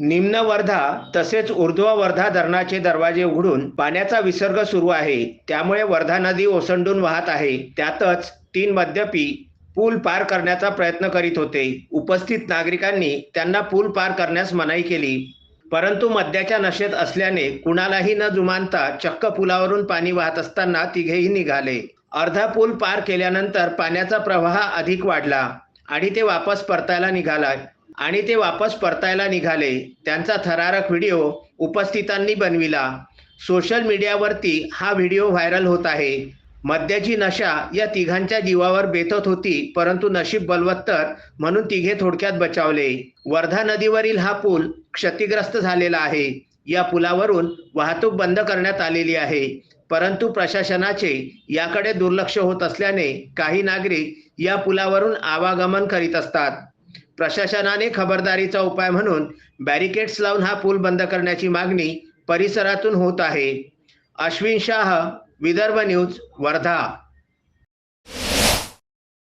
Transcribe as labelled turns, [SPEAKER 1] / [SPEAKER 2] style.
[SPEAKER 1] निम्न वर्धा तसेच ऊर्ध्व वर्धा धरणाचे दरवाजे उघडून पाण्याचा विसर्ग सुरू आहे. त्यामुळे वर्धा नदी ओसंडून वाहत आहे. त्यातच तीन मद्यपी पूल पार करण्याचा प्रयत्न करीत होते. उपस्थित नागरिकांनी त्यांना पूल पार करण्यास मनाई केली. परंतु मद्याच्या नशेत असल्याने कुणालाही न जुमानता चक्क पुलावरून पाणी वाहत असताना तिघेही निघाले. अर्धा पूल पार केल्यानंतर पाण्याचा प्रवाह अधिक वाढला आणि ते वापस परतायला निघाला. आणि ते वापस परतायला निघाले. त्यांचा थरारक व्हिडिओ उपस्थितांनी बनविला. सोशल मीडियावरती हा व्हिडिओ व्हायरल होत आहे. मद्याची नशा या तिघांच्या जीवावर बेतत होती परंतु नशीब बलवत्तर म्हणून तिघे थोडक्यात बचावले. वर्धा नदीवरील हा पूल क्षतिग्रस्त झालेला आहे. या पुलावरून वाहतूक बंद करण्यात आलेली आहे. परंतु प्रशासनाचे याकडे दुर्लक्ष होत असल्याने काही नागरिक या पुलावरून आवागमन करीत असतात. प्रशासनाने खबरदारीचा उपाय म्हणून बॅरिकेड्स लावून हा पूल बंद करण्याची मागणी परिसरातून होत आहे. अश्विन शाह विदर्भ न्यूज वर्धा.